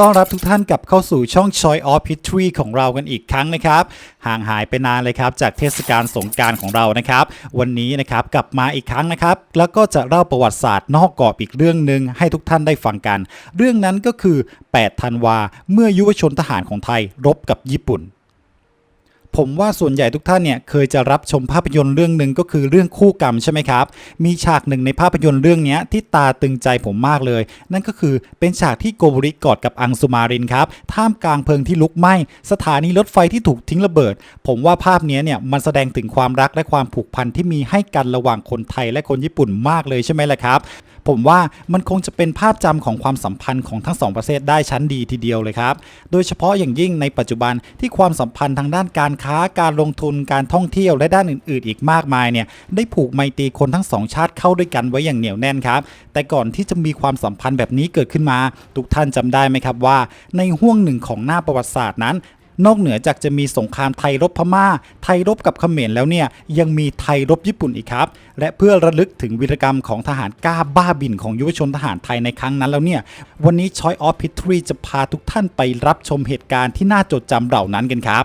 ต้อนรับทุกท่านกลับเข้าสู่ช่อง Choi of History ของเรากันอีกครั้งนะครับ ห่างหายไปนานเลยครับ จากเทศกาลสงการของเรานะครับ วันนี้นะครับกลับมาอีกครั้งนะครับ แล้วก็จะเล่าประวัติศาสตร์นอกกรอบอีกเรื่องหนึ่งให้ทุกท่านได้ฟังกัน เรื่องนั้นก็คือ 8 ธันวา เมื่อยุวชนทหารของไทยรบกับญี่ปุ่น ผมว่าส่วนใหญ่ทุกท่านเนี่ยเคยจะรับชมภาพยนตร์เรื่องหนึ่งก็คือเรื่องคู่กรรมใช่ไหมครับ มีฉากหนึ่งในภาพยนตร์เรื่องนี้ที่ตาตึงใจผมมากเลย นั่นก็คือเป็นฉากที่โกบริกอดกับอังสุมารินครับ ท่ามกลางเพลิงที่ลุกไหม้ สถานีรถไฟที่ถูกทิ้งระเบิด ผมว่าภาพนี้เนี่ยมันแสดงถึงความรักและความผูกพันที่มีให้กันระหว่างคนไทยและคนญี่ปุ่นมากเลยใช่ไหมล่ะครับ ผมว่ามันคงจะเป็นภาพจำของความสัมพันธ์ของทั้งสองประเทศได้ชั้นดีทีเดียวเลยครับ โดยเฉพาะอย่างยิ่งในปัจจุบันที่ความสัมพันธ์ทางด้านการค้าการลงทุนการท่องเที่ยวและด้านอื่น ๆ อีกมากมายเนี่ยได้ผูกไมตรีคนทั้งสองชาติเข้าด้วยกันไว้อย่างเหนียวแน่นครับ แต่ก่อนที่จะมีความสัมพันธ์แบบนี้เกิดขึ้นมา ทุกท่านจำได้ไหมครับว่า ในห่วงหนึ่งของหน้าประวัติศาสตร์นั้น นอกเหนือจากจะมีสงครามไทยรบพม่า ไทยรบกับเขมรแล้วเนี่ยยังมีไทยรบญี่ปุ่นอีกครับ และเพื่อระลึกถึงวีรกรรมของทหารกล้าบ้าบินของยุวชนทหารไทยในครั้งนั้นแล้วเนี่ยวันนี้ Choice of History จะพาทุกท่านไปรับชมเหตุการณ์ที่น่าจดจำเหล่านั้นกันครับ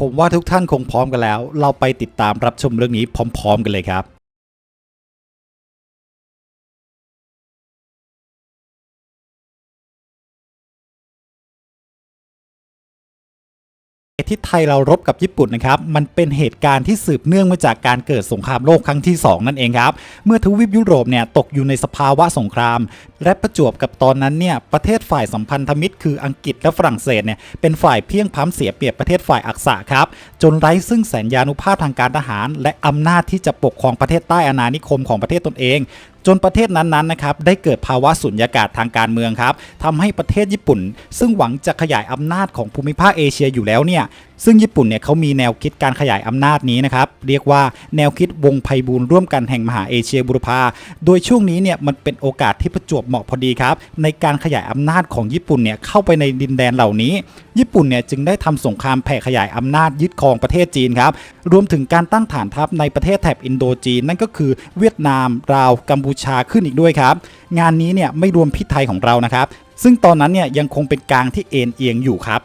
ผมว่าทุกท่านคงพร้อมกันแล้ว เราไปติดตามรับชมเรื่องนี้พร้อม ๆ กันเลยครับ ที่ไทยเรารบกับญี่ปุ่นนะครับ มันเป็นเหตุการณ์ที่สืบเนื่องมาจากการเกิดสงครามโลกครั้งที่ 2 นั่นเองครับ เมื่อทวีปยุโรปเนี่ยตกอยู่ในสภาวะสงคราม และประจวบกับตอนนั้นเนี่ยประเทศฝ่ายสัมพันธมิตร คืออังกฤษและฝรั่งเศสเนี่ยเป็นฝ่ายเพียงพ้ำเสียเปรียบประเทศฝ่ายอักษะครับ จนไร้ซึ่งแสนยานุภาพทางการทหาร และอำนาจที่จะปกครองประเทศใต้อาณานิคมของประเทศตนเองจนประเทศนั้นๆนะครับได้เกิดภาวะสุญญากาศทางการเมืองครับทำให้ประเทศญี่ปุ่น ซึ่งหวังจะขยายอำนาจของภูมิภาคเอเชียอยู่แล้วเนี่ย ซึ่งญี่ปุ่นเนี่ยเขามีแนวคิดการขยายอำนาจนี้นะครับ เรียกว่าแนวคิดวงไพบูลร่วมกันแห่งมหาเอเชียบุรพา โดยช่วงนี้เนี่ยมันเป็นโอกาสที่ประจวบเหมาะพอดีครับ ในการขยายอำนาจของญี่ปุ่นเนี่ยเข้าไปในดินแดนเหล่านี้ ญี่ปุ่นเนี่ยจึงได้ทำสงครามแผ่ขยายอำนาจยึดครองประเทศจีนครับ รวมถึงการตั้งฐานทัพในประเทศแถบอินโดจีน นั่นก็คือเวียดนามลาวกัมพูชาขึ้นอีกด้วยครับ งานนี้เนี่ยไม่รวมพิษไทยของเรานะครับ ซึ่งตอนนั้นเนี่ยยังคงเป็นกลางที่เอ็นเอียงอยู่ครับ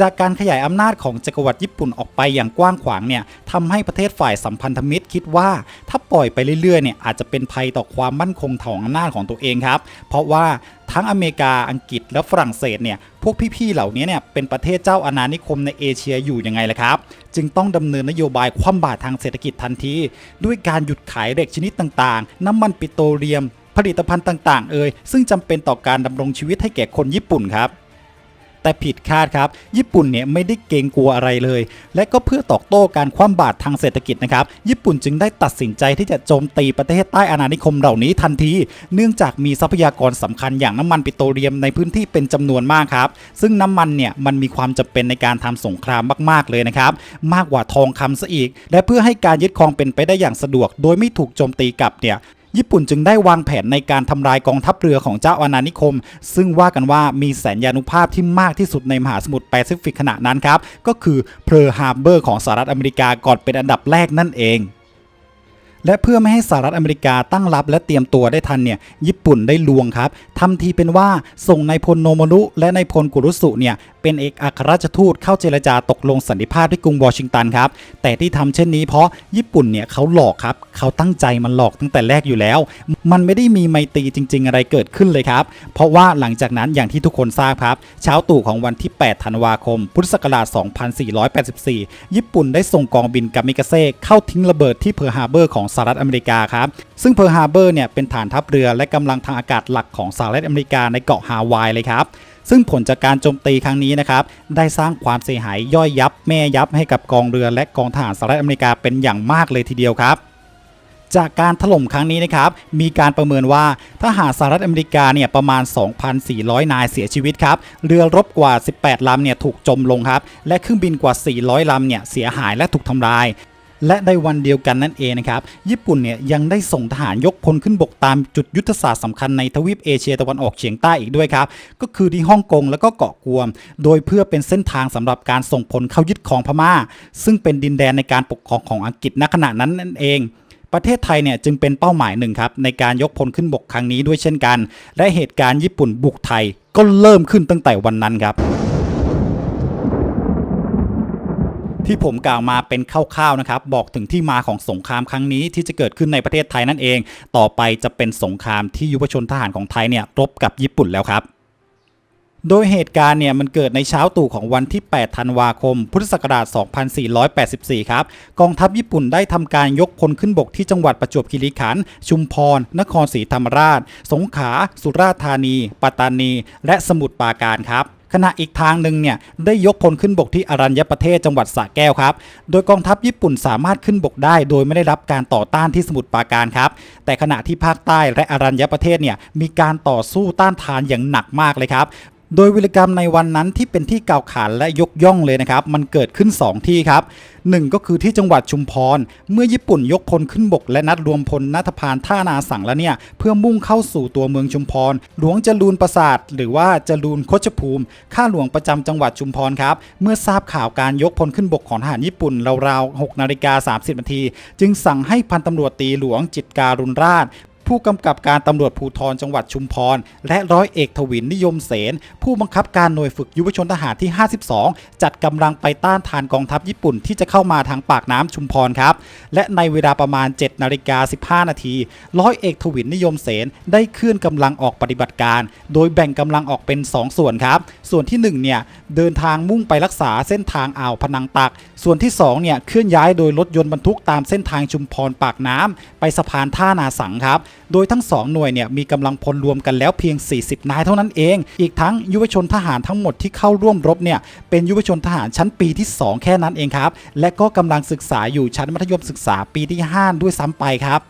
จากการขยายอำนาจของจักรวรรดิญี่ปุ่นออกไปอย่างกว้างขวางเนี่ยทำให้ประเทศฝ่ายสัมพันธมิตรคิดว่า ถ้าปล่อยไปเรื่อยๆเนี่ยอาจจะเป็นภัยต่อความมั่นคงของอำนาจของตัวเองครับ เพราะว่าทั้งอเมริกาอังกฤษและฝรั่งเศสเนี่ยพวกพี่ๆเหล่านี้เนี่ยเป็นประเทศเจ้าอาณานิคมในเอเชียอยู่ยังไงล่ะครับ จึงต้องดำเนินนโยบายคว่ำบาตรทางเศรษฐกิจทันที ด้วยการหยุดขายเหล็กชนิดต่างๆ น้ำมันปิโตรเลียม ผลิตภัณฑ์ต่าง ๆ เอ่ยซึ่งจำเป็นต่อการดำรงชีวิตให้แก่คนญี่ปุ่นครับ แต่ผิดคาดครับ ญี่ปุ่นเนี่ยไม่ได้เกรงกลัวอะไรเลย และก็เพื่อตอบโต้การคว่ำบาตรทางเศรษฐกิจนะครับ ญี่ปุ่นจึงได้ตัดสินใจที่จะโจมตีประเทศใต้อาณานิคมเหล่านี้ทันที เนื่องจากมีทรัพยากรสำคัญอย่างน้ำมันปิโตรเลียมในพื้นที่เป็นจำนวนมากครับ ซึ่งน้ำมันเนี่ยมันมีความจำเป็นในการทำสงครามมาก ๆเลยนะครับ มากกว่าทองคำซะอีก และเพื่อให้การยึดครองเป็นไปได้อย่างสะดวก โดยไม่ถูกโจมตีกลับเนี่ย ญี่ปุ่นจึงได้วางแผนในการทำลายกองทัพเรือของเจ้าอาณานิคม ซึ่งว่ากันว่ามีแสนยานุภาพที่มากที่สุดในมหาสมุทรแปซิฟิกขณะนั้นครับ ก็คือเพลฮาร์เบอร์ของสหรัฐอเมริกาก่อนเป็นอันดับแรกนั่นเอง และเพื่อไม่ให้สหรัฐอเมริกาตั้งรับและเตรียมตัวได้ทันเนี่ยญี่ปุ่นได้ลวงครับทำทีเป็นว่าส่งนายพลโนโมรุและนายพลกุรุสุเนี่ยเป็นเอกอัครราชทูตเข้าเจรจาตกลงสันติภาพที่กรุงวอชิงตันครับแต่ที่ทำเช่นนี้เพราะญี่ปุ่นเนี่ยเขาหลอกครับเขาตั้งใจมันหลอกตั้งแต่แรกอยู่แล้ว มันไม่ได้มีไมตรีจริง ๆ อะไรเกิดขึ้นเลยครับเพราะว่าหลังจากนั้นอย่างที่ทุกคนทราบครับ เช้าตู่ของวันที่ 8 ธันวาคม พุทธศักราช 2484 ญี่ปุ่นได้ส่งกองบินกามิกาเซ่เข้าทิ้งระเบิดที่เพิร์ฮาเบอร์ของสหรัฐอเมริกาครับ ซึ่งเพิร์ฮาร์เบอร์เนี่ยเป็นฐานทัพเรือและกำลังทางอากาศหลักของสหรัฐอเมริกาในเกาะฮาวายเลยครับซึ่งผลจากการโจมตีครั้งนี้นะครับ ได้สร้างความเสียหายย่อยยับแม่ยับให้กับกองเรือและกองทหารสหรัฐอเมริกาเป็นอย่างมากเลยทีเดียวครับ จากการถล่มครั้งนี้นะครับ มีการประเมินว่าทหารสหรัฐอเมริกาเนี่ยประมาณ 2,400 นายเสียชีวิตครับ เรือรบกว่า 18 ลำเนี่ยถูกจมลงครับ และเครื่องบินกว่า 400 ลำเนี่ยเสียหายและถูกทำลาย และในวันเดียวกันนั่นเองนะครับ ญี่ปุ่นเนี่ยยังได้ส่งทหารยกพลขึ้นบกตามจุดยุทธศาสตร์สำคัญในทวีปเอเชียตะวันออกเฉียงใต้อีกด้วยครับ ก็คือที่ฮ่องกงแล้วก็เกาะกวม โดยเพื่อเป็นเส้นทางสำหรับการส่งพลเข้ายึดครองพม่า ซึ่งเป็นดินแดนในการปกครองของอังกฤษณขณะนั้นนั่นเองประเทศไทยเนี่ยจึงเป็นเป้าหมายหนึ่งครับในการยกพลขึ้นบกครั้งนี้ด้วยเช่นกัน และเหตุการณ์ญี่ปุ่นบุกไทยก็เริ่มขึ้นตั้งแต่วันนั้นครับ ที่ผมกล่าวมาเป็นคร่าวๆนะครับบอกถึงที่มาของสงครามครั้งนี้ที่จะเกิดขึ้นในประเทศไทยนั่นเอง ต่อไปจะเป็นสงครามที่ยุวชนทหารของไทยเนี่ยรบกับญี่ปุ่นแล้วครับโดยเหตุการณ์เนี่ยมันเกิดในเช้าตู่ของวันที่ 8 ธันวาคม พุทธศักราช 2484 ครับ กองทัพญี่ปุ่นได้ทำการยกพลขึ้นบกที่จังหวัดประจวบคีรีขันธ์ ชุมพร นครศรีธรรมราช สงขลา สุราษฎร์ธานี ปัตตานี และสมุทรปราการครับ ขณะอีกทางหนึ่งเนี่ยได้ยกพลขึ้นบกที่อรัญญประเทศจังหวัดสระแก้วครับ โดยกองทัพญี่ปุ่นสามารถขึ้นบกได้ โดยไม่ได้รับการต่อต้านที่สมุทรปราการครับ แต่ขณะที่ภาคใต้และอรัญญประเทศเนี่ยมีการต่อสู้ต้านทานอย่างหนักมากเลยครับ โดยวิรกรรมในวันนั้นที่เป็นที่กล่าวขานและยกย่องเลยนะครับ มันเกิดขึ้น 2 ที่ครับหนึ่งก็คือที่จังหวัดชุมพร เมื่อญี่ปุ่นยกพลขึ้นบก และนัดรวมพลนัทพานท่านาสังแล้วเนี่ย เพื่อมุ่งเข้าสู่ตัวเมืองชุมพร หลวงจรูนประสาท หรือว่าจรูนโคชภูมิ ข้าหลวงประจำจังหวัดชุมพรครับ เมื่อทราบข่าวการยกพลขึ้นบกของทหารญี่ปุ่นราวๆ6นาฬิกา30นาทีจึงสั่งให้พันตำรวจตีหลวงจิตการุณราช ผู้กำกับการตำรวจภูธรจังหวัดชุมพร และร้อยเอกทวินนิยมเสน ผู้บังคับการหน่วยฝึกยุวชนทหารที่ 52 จัดกำลังไปต้านทานกองทัพญี่ปุ่นที่จะเข้ามาทางปากน้ำชุมพรครับ และในเวลาประมาณ 7 นาฬิกา 15 นาทีร้อยเอกทวินนิยมเสนได้เคลื่อนกำลังออกปฏิบัติการ โดยแบ่งกำลังออกเป็น 2 ส่วนครับ ส่วนที่ 1 เนี่ยเดินทางมุ่งไปรักษาเส้นทางอ่าวพนังตัก ส่วนที่2เนี่ยเคลื่อนย้ายโดยรถยนต์บรรทุกตามเส้นทางชุมพรปากน้ำไปสะพานท่านาสังครับโดยทั้ง 2 หน่วยเนี่ยมีกำลังพลรวมกันแล้วเพียง 40 นายเท่านั้นเอง อีกทั้งยุวชนทหารทั้งหมดที่เข้าร่วมรบเนี่ยเป็นยุวชนทหารชั้นปีที่ 2 แค่นั้นเองครับ และก็กำลังศึกษาอยู่ชั้นมัธยมศึกษาปีที่ 5 ด้วยซ้ำไปครับ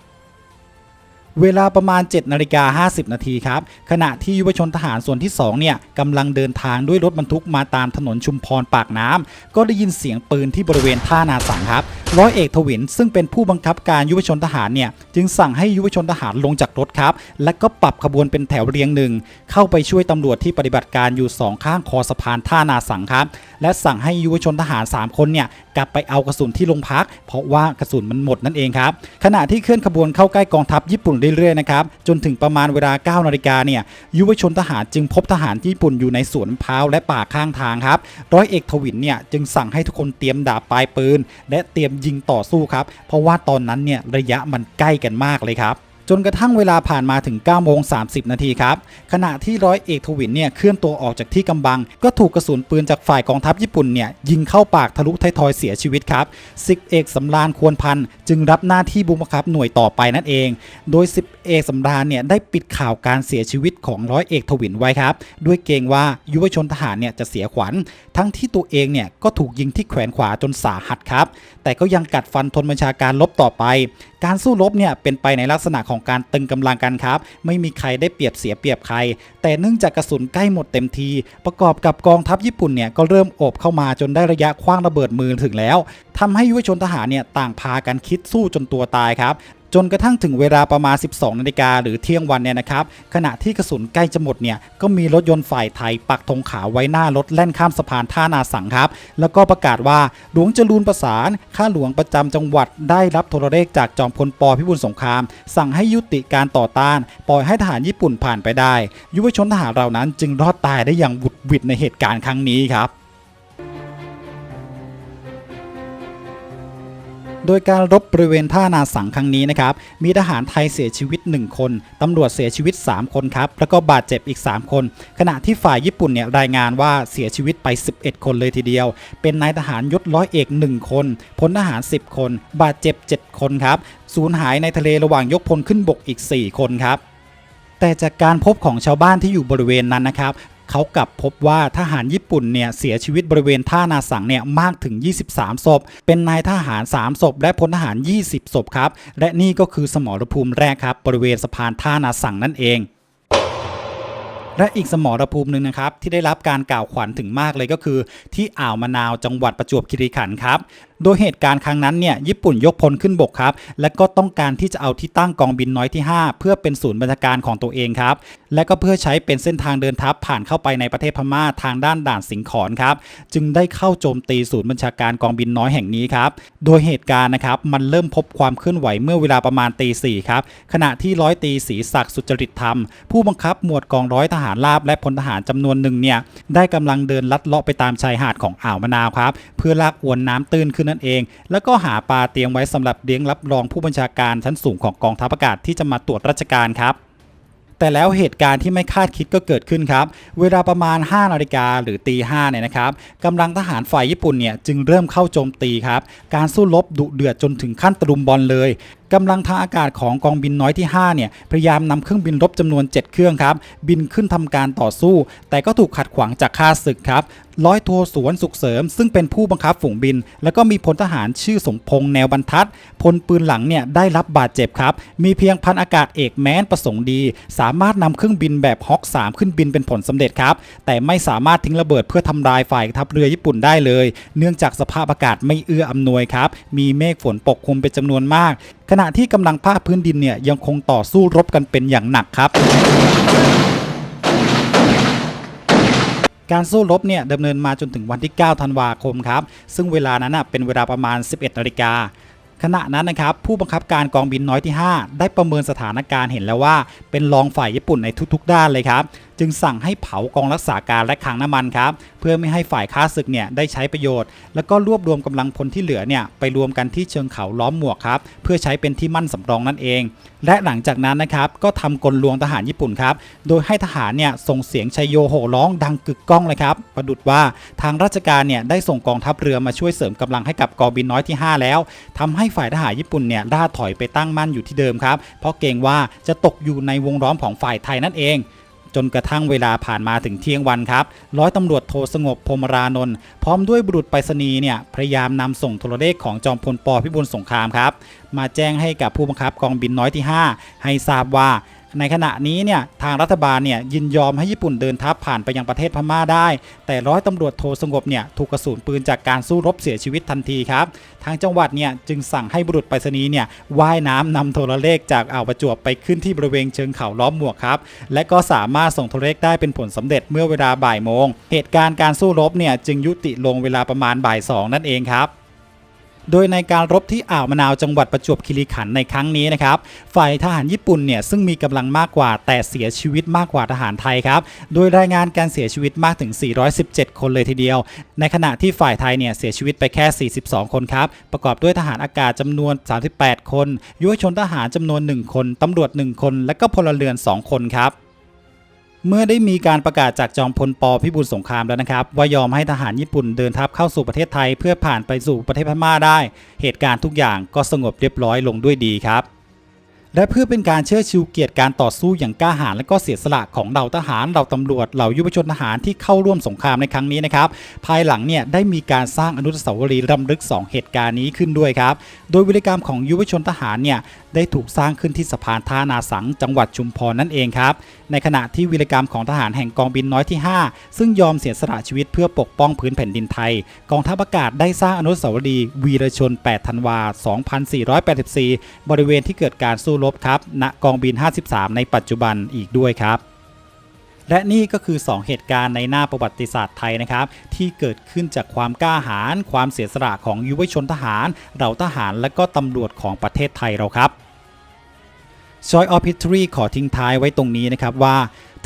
เวลาประมาณ 7นาฬิกา50 นาทีครับ ขณะที่ยุวชนทหารส่วนที่2เนี่ยกำลังเดินทางด้วยรถบรรทุกมาตามถนนชุมพรปากน้ำก็ได้ยินเสียงปืนที่บริเวณท่านาสังครับ ร้อยเอกทวินซึ่งเป็นผู้บังคับการยุวชนทหารเนี่ยจึงสั่งให้ยุวชนทหารลงจากรถครับ และก็ปรับขบวนเป็นแถวเรียงหนึ่งเข้าไปช่วยตำรวจที่ปฏิบัติการอยู่สองข้างคอสะพานท่านาสังครับ และสั่งให้ยุวชนทหาร 3 คนเนี่ยกลับไปเอากระสุนที่โรงพัก เพราะว่ากระสุนมันหมดนั่นเองครับขณะที่เคลื่อนขบวนเข้าใกล้กองทัพญี่ปุ่นเรื่อยๆนะครับจนถึงประมาณเวลา 9นาฬิกาเนี่ยยุวชนทหารจึงพบทหารญี่ปุ่นอยู่ในสวนพร้าวและป่าข้างทางครับร้อยเอกทวินเนี่ยจึงสั่งให้ทุกคนเตรียมดาบปลายปืน และเตรียมยิงต่อสู้ครับเพราะว่าตอนนั้นเนี่ยระยะมันใกล้กันมากเลยครับ จนกระทั่งเวลาผ่านมาถึง9โมง30 นาทีครับ ขณะที่ร้อยเอกทวินเนี่ยเคลื่อนตัวออกจากที่กำบัง ก็ถูกกระสุนปืนจากฝ่ายกองทัพญี่ปุ่นเนี่ยยิงเข้าปากทะลุท้ายทอยเสียชีวิตครับสิบเอกสำราญควรพันจึงรับหน้าที่บุบังคับหน่วยต่อไปนั่นเอง โดยสิบเอกสำราญเนี่ยได้ปิดข่าวการเสียชีวิตของร้อยเอกทวินไว้ครับ ด้วยเกรงว่ายุวชนทหารเนี่ยจะเสียขวัญ ทั้งที่ตัวเองเนี่ยก็ถูกยิงที่แขวนขวาจนสาหัสครับ แต่ก็ยังกัดฟันทนบัญชาการลบต่อไป การสู้รบเนี่ยเป็นไปในลักษณะของการตึงกำลังกันครับ ไม่มีใครได้เปรียบเสียเปรียบใคร แต่เนื่องจากกระสุนใกล้หมดเต็มที ประกอบกับกองทัพญี่ปุ่นเนี่ยก็เริ่มโอบเข้ามาจนได้ระยะคว้างระเบิดมือถึงแล้วทำให้ยุวชนทหารเนี่ยต่างพากันคิดสู้จนตัวตายครับ จนกระทั่งถึงเวลาประมาณ 12 นาฬิกาหรือเที่ยงวันเนี่ยนะครับ ขณะที่กระสุนใกล้จะหมดเนี่ยก็มีรถยนต์ฝ่ายไทยปักธงขาวไว้หน้ารถแล่นข้ามสะพานท่านาสังครับ แล้วก็ประกาศว่าหลวงจรูนประสาน ข้าหลวงประจำจังหวัดได้รับโทรเลขจากจอมพลปพิบูลสงคราม สั่งให้ยุติการต่อต้าน ปล่อยให้ทหารญี่ปุ่นผ่านไปได้ ยุวชนทหารเหล่านั้นจึงรอดตายได้อย่างบุดหวิดในเหตุการณ์ครั้งนี้ครับ โดยการรบบริเวณท่านาสังครั้งนี้นะครับ มีทหารไทยเสียชีวิต 1 คน ตำรวจเสียชีวิต 3 คนครับ แล้วก็บาดเจ็บอีก 3 คน ขณะที่ฝ่ายญี่ปุ่นเนี่ยรายงานว่าเสียชีวิตไป 11 คนเลยทีเดียว เป็นนายทหารยศร้อยเอก 1 คนพลทหาร 10 คน บาดเจ็บ 7 คนครับ สูญหายในทะเลระหว่างยกพลขึ้นบกอีก 4 คนครับแต่จากการพบของชาวบ้านที่อยู่บริเวณนั้นนะครับ เขากลับพบว่าทหารญี่ปุ่นเนี่ยเสียชีวิตบริเวณท่านาสังเนี่ยมากถึง 23 ศพ เป็นนายทหาร 3 ศพ และพลทหาร 20 ศพครับ และนี่ก็คือสมรภูมิแรกครับ บริเวณสะพานท่านาสังนั่นเองและอีกสมรภูมิหนึ่งนะครับที่ได้รับการกล่าวขวัญถึงมากเลยก็คือ ที่อ่าวมะนาวจังหวัดประจวบคีรีขันธ์ครับ โดยเหตุการณ์ครั้งนั้นเนี่ยญี่ปุ่นยกพลขึ้นบกครับ และก็ต้องการที่จะเอาที่ตั้งกองบินน้อยที่ 5 เพื่อเป็นศูนย์บัญชาการของตัวเองครับ และก็เพื่อใช้เป็นเส้นทางเดินทัพผ่านเข้าไปในประเทศพม่าทางด้านด่านสิงขอนครับ จึงได้เข้าโจมตีศูนย์บัญชาการกองบินน้อยแห่งนี้ครับ โดยเหตุการณ์นะครับมันเริ่มพบความเคลื่อนไหวเมื่อเวลาประมาณตีสี่ครับ ขณะที่ร้อยตีศรีศักดิ์สุจริตธรรม ผู้บังคับหมวดกองร้อยทหารราบและพลทหารจำนวนหนึ่งเนี่ยได้กำลังเดินลัดเลาะไปตามชายหาดของอ่าวมะนาวครับ เพื่อลากอวนน้ำตื้นขึ้นนั่นเอง แล้วก็หาปลาเตรียมไว้สำหรับเลี้ยงรับรองผู้บัญชาการชั้นสูงของกองทัพอากาศที่จะมาตรวจราชการครับแต่แล้วเหตุการณ์ที่ไม่คาดคิดก็เกิดขึ้นครับ เวลาประมาณ 5 นาฬิกาหรือตี5เนี่ยนะครับกำลังทหารฝ่ายญี่ปุ่นเนี่ยจึงเริ่มเข้าโจมตีครับ การสู้รบดุเดือดจนถึงขั้นตะลุมบอลเลย กำลังทางอากาศของกองบินน้อยที่5เนี่ยพยายามนำเครื่องบินรบจำนวน 7 เครื่องครับ บินขึ้นทำการต่อสู้ แต่ก็ถูกขัดขวางจากข้าศึกครับร้อยโทสวนสุขเสริม ซึ่งเป็นผู้บังคับฝูงบิน แล้วก็มีพลทหารชื่อสมพงษ์แนวบรรทัดพลปืนหลังเนี่ยได้รับบาดเจ็บครับ มีเพียงพันอากาศเอกแม้นประสงค์ดี สามารถนำเครื่องบินแบบฮอค3ขึ้นบินเป็นผลสำเร็จครับ แต่ไม่สามารถทิ้งระเบิดเพื่อทำลายฝ่ายทัพเรือญี่ปุ่นได้เลย เนื่องจากสภาพอากาศไม่เอื้ออำนวยครับมีเมฆฝนปกคลุมเป็นจำนวนมาก ขณะที่กำลังภาคพื้นดินเนี่ยยังคงต่อสู้รบกันเป็นอย่างหนักครับ การสู้รบเนี่ยดำเนินมาจนถึงวันที่ 9 ธันวาคมครับ ซึ่งเวลานั้นเป็นเวลาประมาณ 11นาฬิกาขณะนั้นนะครับผู้บังคับการกองบินน้อยที่ 5 ได้ประเมินสถานการณ์เห็นแล้วว่า เป็นรองฝ่ายญี่ปุ่นในทุกๆ ด้านเลยครับ จึงสั่งให้เผากองรักษาการและคลังน้ำมันครับเพื่อไม่ให้ฝ่ายค้าศึกเนี่ยได้ใช้ประโยชน์ แล้วก็รวบรวมกำลังพลที่เหลือเนี่ยไปรวมกันที่เชิงเขาล้อมหมวกครับเพื่อใช้เป็นที่มั่นสำรองนั่นเอง และหลังจากนั้นนะครับก็ทำกลลวงทหารญี่ปุ่นครับโดยให้ทหารเนี่ยส่งเสียงชัยโยโห่ร้องดังกึกก้องเลยครับประดุดว่าทางราชการเนี่ยได้ส่งกองทัพเรือมาช่วยเสริมกำลังให้กับกองบินน้อยที่ 5 แล้วทำให้ฝ่ายทหารญี่ปุ่นเนี่ยล่าถอยไปตั้งมั่นอยู่ที่เดิมครับเพราะเกรงว่าจะตกอยู่ในวงล้อมของฝ่ายไทยนั่นเอง จนกระทั่งเวลาผ่านมาถึงเที่ยงวันครับ ร้อยตำรวจโทสงบพรมรานนท์พร้อมด้วยบุรุษไปรษณีย์เนี่ยพยายามนำส่งโทรเลขของจอมพลปพิบูลสงครามครับ มาแจ้งให้กับผู้บังคับกองบินน้อยที่ 5 ให้ทราบว่า ในขณะนี้เนี่ยทางรัฐบาลเนี่ยยินยอมให้ญี่ปุ่นเดินทัพผ่านไปยังประเทศพม่าได้ แต่ร้อยตำรวจโทสงบเนี่ยถูกกระสุนปืนจากการสู้รบเสียชีวิตทันทีครับ ทางจังหวัดเนี่ยจึงสั่งให้บุรุษไปรษณีย์เนี่ยว่ายน้ำนำโทรเลขจากอ่าวประจวบไปขึ้นที่บริเวณเชิงเขาล้อมหมวกครับและก็สามารถส่งโทรเลขได้เป็นผลสำเร็จเมื่อเวลาบ่ายโมง เหตุการณ์การสู้รบเนี่ยจึงยุติลงเวลาประมาณบ่ายสองนั่นเองครับ โดยในการรบที่อ่าวมะนาวจังหวัดประจวบคีรีขันธ์ในครั้งนี้นะครับฝ่ายทหารญี่ปุ่นเนี่ยซึ่งมีกำลังมากกว่าแต่เสียชีวิตมากกว่าทหารไทยครับโดยรายงานการเสียชีวิตมากถึง 417 คนเลยทีเดียว ในขณะที่ฝ่ายไทยเนี่ยเสียชีวิตไปแค่ 42 คนครับประกอบด้วยทหารอากาศจำนวน 38 คนยุวชนทหารจำนวน 1 คนตำรวจ 1 คน และก็พลเรือน 2 คนครับ เมื่อได้มีการประกาศจากจอมพลปพิบูลสงครามแล้วนะครับ ว่ายอมให้ทหารญี่ปุ่นเดินทัพเข้าสู่ประเทศไทย เพื่อผ่านไปสู่ประเทศพม่าได้ เหตุการณ์ทุกอย่างก็สงบเรียบร้อยลงด้วยดีครับ และเพื่อเป็นการเชิดชูเกียรติการต่อสู้อย่างกล้าหาญและก็เสียสละของเหล่าทหารเหล่าตำรวจเหล่ายุวชนทหารที่เข้าร่วมสงครามในครั้งนี้นะครับ ภายหลังเนี่ยได้มีการสร้างอนุสาวรีย์รำลึก 2 เหตุการณ์นี้ขึ้นด้วยครับ โดยวิรกรรมของยุวชนทหารเนี่ยได้ถูกสร้างขึ้นที่สะพานท่านาสังจังหวัดชุมพรนั่นเองครับ ในขณะที่วีรกรรมของทหารแห่งกองบินน้อยที่ 5 ซึ่งยอมเสียสละชีวิตเพื่อปกป้องพื้นแผ่นดินไทย กองทัพอากาศได้สร้างอนุสาวรีย์วีรชน 8 ธันวา 2484 บริเวณที่เกิดการสู้รบครับณกองบิน 53 ในปัจจุบันอีกด้วยครับ และนี่ก็คือ 2 เหตุการณ์ในหน้าประวัติศาสตร์ไทยนะครับ ที่เกิดขึ้นจากความกล้าหาญความเสียสละของยุวชนทหารเหล่าทหารและก็ตำรวจของประเทศไทยเราครับชอยออฟพิทรีขอทิ้งท้ายไว้ตรงนี้นะครับว่า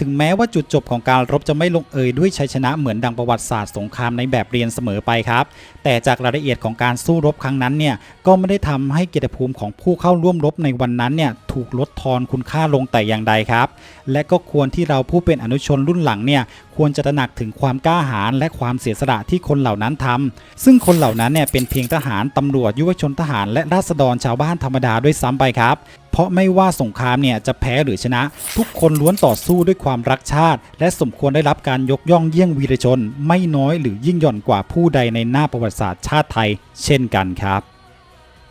ถึงแม้ว่าจุดจบของการรบจะไม่ลงเอยด้วยชัยชนะเหมือนดังประวัติศาสตร์สงครามในแบบเรียนเสมอไปครับ แต่จากรายละเอียดของการสู้รบครั้งนั้นเนี่ยก็ไม่ได้ทำให้เกียรติภูมิของผู้เข้าร่วมรบในวันนั้นเนี่ยถูกลดทอนคุณค่าลงแต่อย่างใดครับ และก็ควรที่เราผู้เป็นอนุชนรุ่นหลังเนี่ยควรจะตระหนักถึงความกล้าหาญและความเสียสละที่คนเหล่านั้นทำซึ่งคนเหล่านั้นเนี่ยเป็นเพียงทหารตำรวจยุวชนทหารและราษฎรชาวบ้านธรรมดาด้วยซ้ำไปครับ เพราะไม่ว่าสงครามเนี่ยจะแพ้หรือชนะ ทุกคนล้วนต่อสู้ด้วยความรักชาติ และสมควรได้รับการยกย่องเยี่ยงวีรชน ไม่น้อยหรือยิ่งหย่อนกว่าผู้ใดในหน้าประวัติศาสตร์ชาติไทย เช่นกันครับ